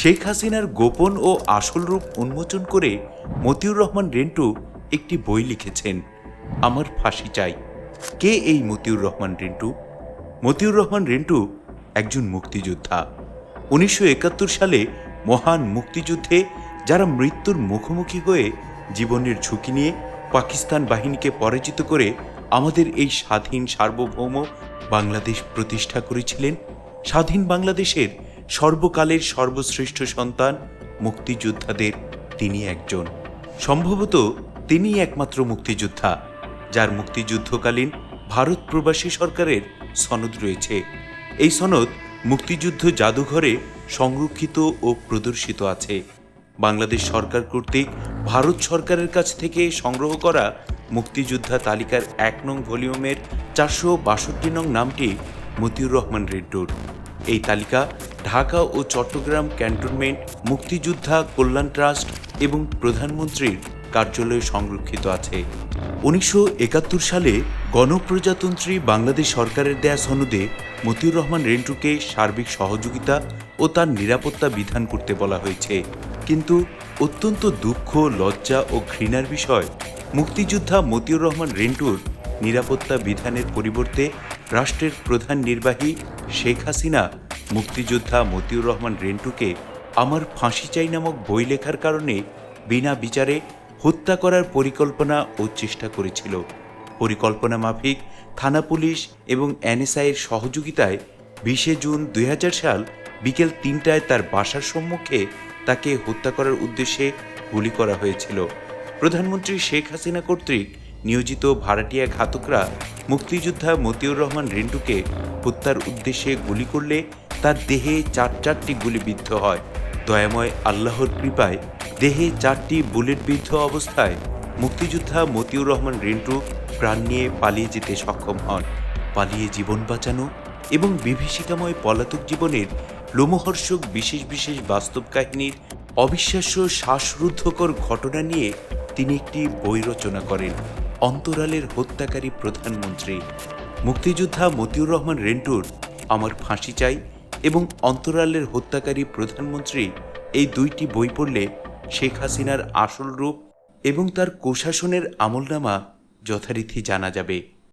শেখ হাসিনার গোপন ও আসল রূপ উন্মোচন করে মতিউর রহমান রেন্টু একটি বই লিখেছেন, আমার ফাঁসি চাই। কে এই মতিউর রহমান রেন্টু? মতিউর রহমান রেন্টু একজন মুক্তিযোদ্ধা। উনিশশো একাত্তর সালে মহান মুক্তিযুদ্ধে যারা মৃত্যুর মুখোমুখি হয়ে জীবনের ঝুঁকি নিয়ে পাকিস্তান বাহিনীকে পরাজিত করে আমাদের এই স্বাধীন সার্বভৌম বাংলাদেশ প্রতিষ্ঠা করেছিলেন, স্বাধীন বাংলাদেশের সর্বকালের সর্বশ্রেষ্ঠ সন্তান, মুক্তিযোদ্ধাদের তিনি একজন। সম্ভবত তিনি একমাত্র মুক্তিযোদ্ধা, যার মুক্তিযুদ্ধকালীন ভারত প্রবাসী সরকারের সনদ রয়েছে। এই সনদ মুক্তিযুদ্ধ জাদুঘরে সংরক্ষিত ও প্রদর্শিত আছে। বাংলাদেশ সরকার কর্তৃক ভারত সরকারের কাছ থেকে সংগ্রহ করা মুক্তিযোদ্ধা তালিকার এক নং ভলিউমের চারশো বাষট্টি নং নামটি মতিউর রহমান রেড্ডুর। এই তালিকা ঢাকা ও চট্টগ্রাম ক্যান্টনমেন্ট, মুক্তিযোদ্ধা কল্যাণ ট্রাস্ট এবং প্রধানমন্ত্রীর কার্যালয়ে সংরক্ষিত আছে। উনিশশো একাত্তর সালে গণপ্রজাতন্ত্রী বাংলাদেশ সরকারের দেয়া সনদে মতিউর রহমান রেন্টুকে সার্বিক সহযোগিতা ও তার নিরাপত্তা বিধান করতে বলা হয়েছে। কিন্তু অত্যন্ত দুঃখ, লজ্জা ও ঘৃণার বিষয়, মুক্তিযোদ্ধা মতিউর রহমান রেন্টুর নিরাপত্তা বিধানের পরিবর্তে রাষ্ট্রের প্রধান নির্বাহী শেখ হাসিনা মুক্তিযোদ্ধা মতিউর রহমান রেন্টুকে আমার ফাঁসি চাই নামক বই লেখার কারণে বিনা বিচারে হত্যা করার পরিকল্পনা ও চেষ্টা করেছিল। পরিকল্পনা মাফিক, থানা পুলিশ এবং এনএসআইয়ের সহযোগিতায় বিশে জুন দুই হাজার সাল বিকেল তিনটায় তার বাসার সম্মুখে তাকে হত্যা করার উদ্দেশ্যে গুলি করা হয়েছিল। প্রধানমন্ত্রী শেখ হাসিনা কর্তৃক নিয়োজিত ভাড়াটিয়া ঘাতকরা মুক্তিযোদ্ধা মতিউর রহমান রেন্টুকে হত্যার উদ্দেশ্যে গুলি করলে তার দেহে চার চারটি গুলিবিদ্ধ হয়। দয়াময় আল্লাহর কৃপায় দেহে চারটি বুলেটবিদ্ধ অবস্থায় মুক্তিযোদ্ধা মতিউর রহমান রেন্টু প্রাণ নিয়ে পালিয়ে যেতে সক্ষম হন। পালিয়ে জীবন বাঁচানো এবং বিভীষিকাময় পলাতক জীবনের লোমহর্ষক বিশেষ বিশেষ বাস্তব কাহিনীর অবিশ্বাস্য শ্বাসরুদ্ধকর ঘটনা নিয়ে তিনি একটি বই রচনা করেন, অন্তরালের হত্যাকারী প্রধানমন্ত্রী। মুক্তিযোদ্ধা মতিউর রহমান রেন্টুর, আমার ফাঁসি চাই এবং অন্তরালের হত্যাকারী প্রধানমন্ত্রী এই দুইটি বই পড়লে শেখ হাসিনার আসল রূপ এবং তার কোশাসনের আমলনামা যথারীতি জানা যাবে।